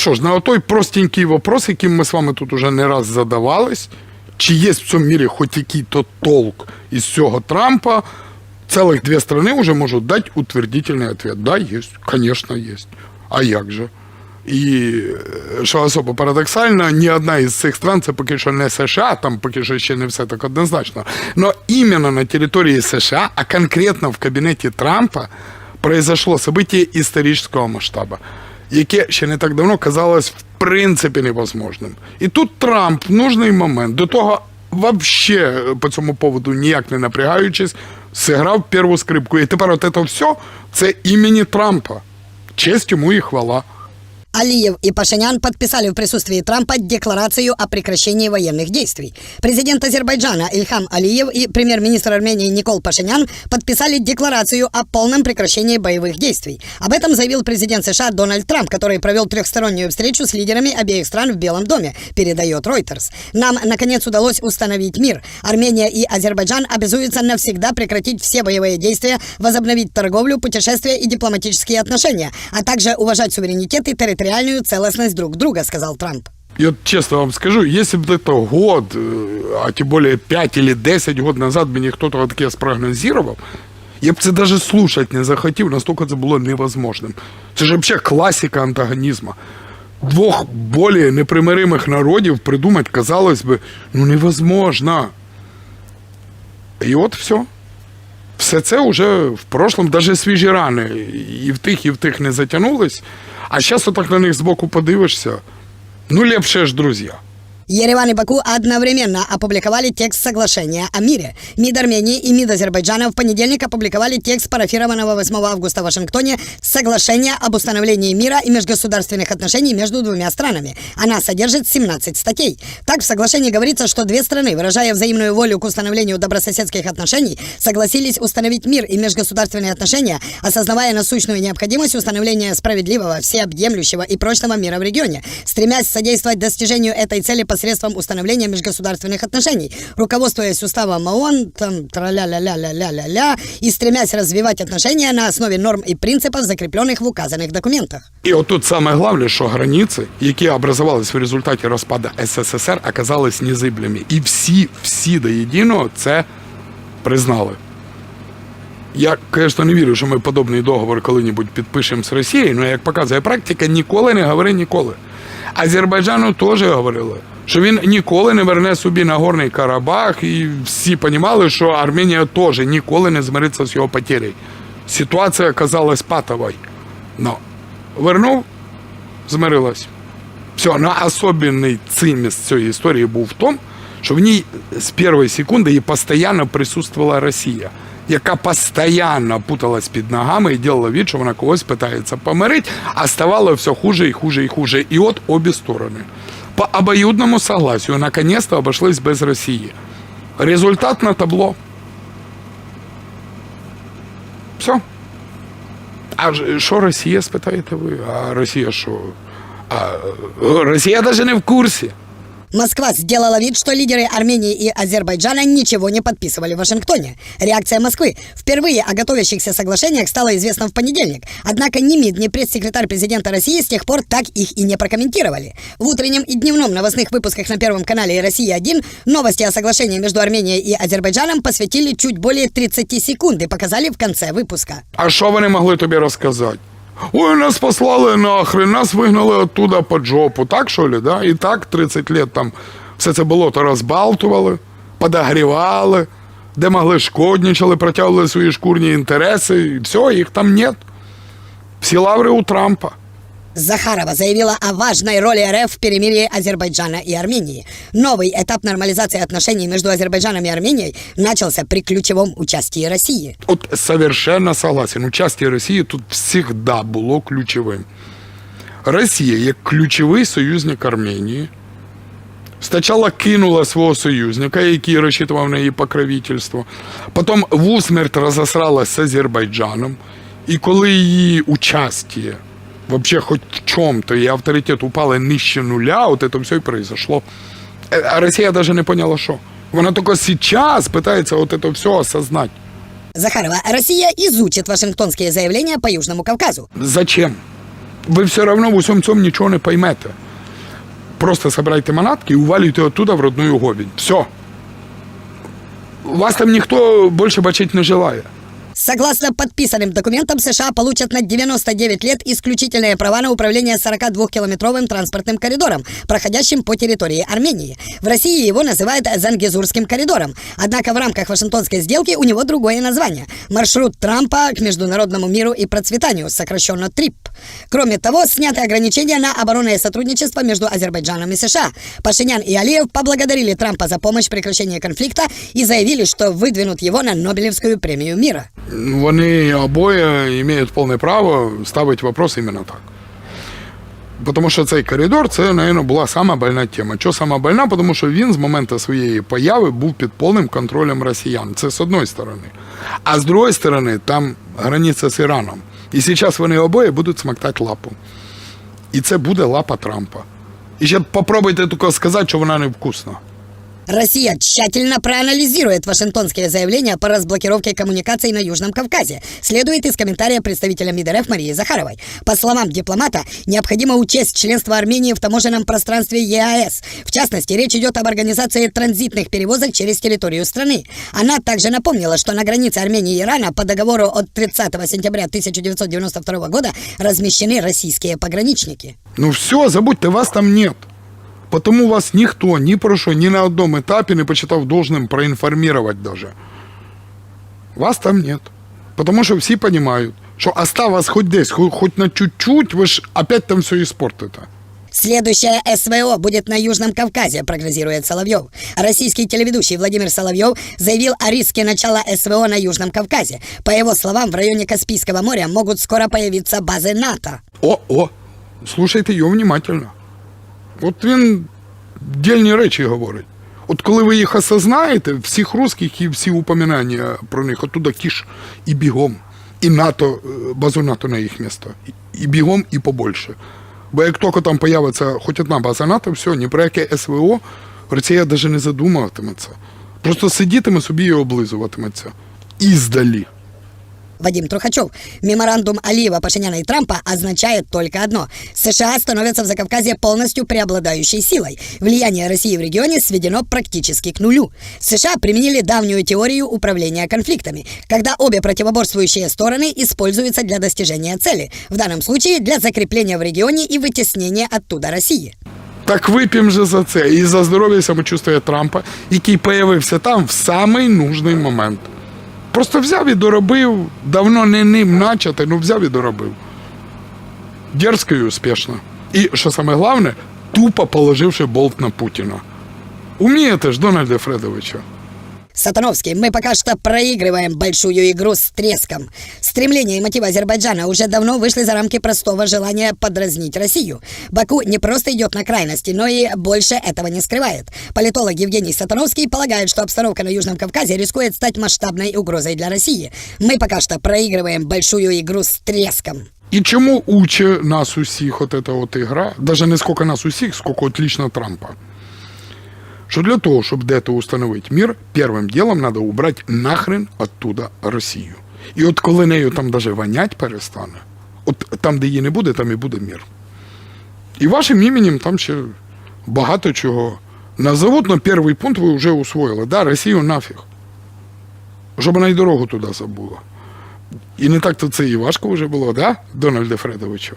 що ж, на той простенький вопрос, яким ми з вами тут уже не раз задавались, чи є в цьому мірі хоч який-то толк із цього Трампа, целых две страны уже можуть дати утвердительний ответ. Да, є, звісно, є. А як же? І е, що особо парадоксально, ні одна із цих стран це поки що не США, там поки що ще не все так однозначно. Но іменно на території США, а конкретно в кабінеті Трампа, произошло событие історичного масштабу, яке ще не так давно казалось в принципі невозможним. І тут Трамп в нужний момент до того вообще по цьому поводу ніяк не напрягаючись, зіграв перву скрипку. І тепер от це все це імені Трампа. Честь йому і хвала. Алиев и Пашинян подписали в присутствии Трампа декларацию о прекращении военных действий. Президент Азербайджана Ильхам Алиев и премьер-министр Армении Никол Пашинян подписали декларацию о полном прекращении боевых действий. Об этом заявил президент США Дональд Трамп, который провел трехстороннюю встречу с лидерами обеих стран в Белом доме, передает Reuters. Нам, наконец, удалось установить мир. Армения и Азербайджан обязуются навсегда прекратить все боевые действия, возобновить торговлю, путешествия и дипломатические отношения, а также уважать суверенитет и территориальную целостность друг друга, сказал Трамп. И вот честно вам скажу, если бы это год, э, а тем более 5 или 10 год назад мені кто-то вот таке спрогнозировал, я б це даже слушать не захотів, настолько це було невозможним. Це ж вообще класика антагонізму. Двох более непримиримих народів придумать, казалось би, ну невозможно. І от все. Все це вже в прошлом, даже свіжі рани і в тих, і в тих не затягнулись. А зараз отак на них збоку подивишся. Ну, лепше ж, друзі. Ереван и Баку одновременно опубликовали текст соглашения о мире. МИД Армении и МИД Азербайджана в понедельник опубликовали текст парафированного 8 августа в Вашингтоне соглашения об установлении мира и межгосударственных отношений между двумя странами. Она содержит 17 статей. Так, в соглашении говорится, что две страны, выражая взаимную волю к установлению добрососедских отношений, согласились установить мир и межгосударственные отношения, осознавая насущную необходимость установления справедливого, всеобъемлющего и прочного мира в регионе, стремясь содействовать достижению этой цели посредством установления межгосударственных отношений, руководствуясь уставом ООН, там, тра-ля-ля-ля-ля-ля-ля, и стремясь развивать отношения на основе норм и принципов, закрепленных в указанных документах. І отут саме головне, що границі, які образувались в результаті розпаду СССР, оказались незиблими. І всі, всі до єдиного це признали. Я, звісно, не вірю, що ми подобний договор коли-небудь підпишемо з Росією, але як показує практика, ніколи не говори ніколи. Азербайджану теж говорили, що він ніколи не верне собі Нагорний Карабах, і всі розуміли, що Арменія теж ніколи не змириться з його потерею. Ситуація оказалась патовою. Но вернув, змирилась. Все, особливий особенний циміс цієї історії був в тому, що в ній з першої секунди її постійно присутствувала Росія, яка постійно путалась під ногами і робила від, що вона когось питається помирити, а ставало все хуже і хуже і хуже. І от обі сторони. По обоюдному согласию наконец-то обошлись без Росії. Результат на табло. Все. А що Росія, спитаєте ви? А Росія що? А, Росія навіть не в курсі. Москва сделала вид, что лидеры Армении и Азербайджана ничего не подписывали в Вашингтоне. Реакция Москвы. Впервые о готовящихся соглашениях стало известно в понедельник. Однако ни МИД, ни пресс-секретарь президента России с тех пор так их и не прокомментировали. В утреннем и дневном новостных выпусках на Первом канале «Россия-1» новости о соглашении между Арменией и Азербайджаном посвятили чуть более 30 секунд и показали в конце выпуска. А що вони могли тобі розказати? Ой, нас послали нахрен, нас вигнали оттуда по жопу. Так що ли, да? І так 30 лет там все це болото розбалтували, подогрівали, де могли шкодничали, протягували свої шкурні інтереси, і все, їх там нет. Всі лаври у Трампа. Захарова заявила о важной роли РФ в перемирии Азербайджана и Армении. Новый этап нормализации отношений между Азербайджаном и Арменией начался при ключевом участии России. От совершенно согласен. Участие Росії тут завжди було ключовим. Росія, як ключовий союзник Арменії, спочатку кинула свого союзника, який розчитував на її покровительство, потім в усмерть розосралась з Азербайджаном, і коли її участие вообще хоть в чем-то, и авторитет упали нижче нуля, вот это все и произошло. Э, А Росія даже не поняла, що. Вона тільки сейчас пытается вот это все осознать. Захарова, Россия изучит вашингтонские заявления по Южному Кавказу. Зачем? ви все одно в усьому цьому нічого не поймете. Просто собирайте манатки і увалюйте оттуда в родную гобінь. Все. Вас там ніхто більше бачити не желає. Согласно подписанным документам, США получат на 99 лет исключительные права на управление 42-километровым транспортным коридором, проходящим по территории Армении. В России его называют Зангезурским коридором. Однако в рамках Вашингтонской сделки у него другое название – маршрут Трампа к международному миру и процветанию, сокращенно ТРИП. Кроме того, сняты ограничения на оборонное сотрудничество между Азербайджаном и США. Пашинян и Алиев поблагодарили Трампа за помощь в прекращении конфликта и заявили, что выдвинут его на Нобелевскую премию мира. Вони обоє мають повне право ставити вопрос іменно так. Тому що цей коридор, це, мабуть, була сама больна тема. Чого сама больна? Тому що він з моменту своєї появи був під повним контролем росіян. Це з одної сторони. А з другої сторони, там границя з Іраном. І зараз вони обоє будуть смактати лапу. І це буде лапа Трампа. І ще попробуйте тільки сказати, що вона невкусна. Россия тщательно проанализирует вашингтонские заявления по разблокировке коммуникаций на Южном Кавказе, следует из комментария представителя МИД РФ Марии Захаровой. По словам дипломата, необходимо учесть членство Армении в таможенном пространстве ЕАЭС. В частности, речь идет об организации транзитных перевозок через территорию страны. Она также напомнила, что на границе Армении и Ирана по договору от 30 сентября 1992 года размещены российские пограничники. Ну все, забудьте, вас там нет. Потому вас ніхто ні про що, ні на одному етапі не почитав должним проінформувати даже. Вас там нет. Потому що всі розуміють, що остав вас хоч десь, хоч, хоч на чуть-чуть, ви ж опять там все іспортите. Следующее СВО будет на Южном Кавказе, прогнозирует Соловьев. Российский телеведущий Владимир Соловьев заявил о риске начала СВО на Южном Кавказе. По его словам, в районе Каспийского моря могут скоро появиться базы НАТО. О, о, слушайте його внимательно. От він дільні речі говорить. От коли ви їх осознаєте, всіх русських і всі упоминання про них, оттуда кіш і бігом, і НАТО, е, базу НАТО на їх місто, і- бігом, і побольше. Бо як тільки там появиться хоч одна база НАТО, все, ні про яке СВО Росія навіть не задумуватиметься. Просто сидітиме собі і облизуватиметься. Іздалі. Вадим Трухачев. Меморандум Алиева, Пашиняна и Трампа означает только одно. США становятся в Закавказье полностью преобладающей силой. Влияние России в регионе сведено практически к нулю. США применили давнюю теорию управления конфликтами, когда обе противоборствующие стороны используются для достижения цели, в данном случае для закрепления в регионе и вытеснения оттуда России. Так вип'ємо же за це і за здоров'я і самочувствия Трампа, який появився там в самий нужний момент. Просто взяв і доробив, давно не ним начати, ну взяв і доробив. Дерзко і успішно. І, що саме головне, тупо положивши болт на Путіна. Умієте ж, Дональде Фредовичу. Сатановский, мы пока что проигрываем большую игру с треском. Стремления и мотивы Азербайджана уже давно вышли за рамки простого желания подразнить Россию. Баку не просто идет на крайности, но и больше этого не скрывает. Политолог Евгений Сатановский полагает, что обстановка на Южном Кавказе рискует стать масштабной угрозой для России. Мы пока что проигрываем большую игру с треском. І чому уче нас усіх от эта от ігра, даже не сколько нас усіх, сколько от лично Трампа. Що для того, щоб де-то установити мир, першим ділом треба убрати нахрен оттуда Росію. І от коли нею там даже вонять перестане, от там, де її не буде, там і буде мир. І вашим іменем там ще багато чого. Назовут, но перший пункт ви вже усвоїли. Да, Росію нафіг. Щоб вона й дорогу туди забула. І не так то це і важко вже було, да, Дональде Фредовичу?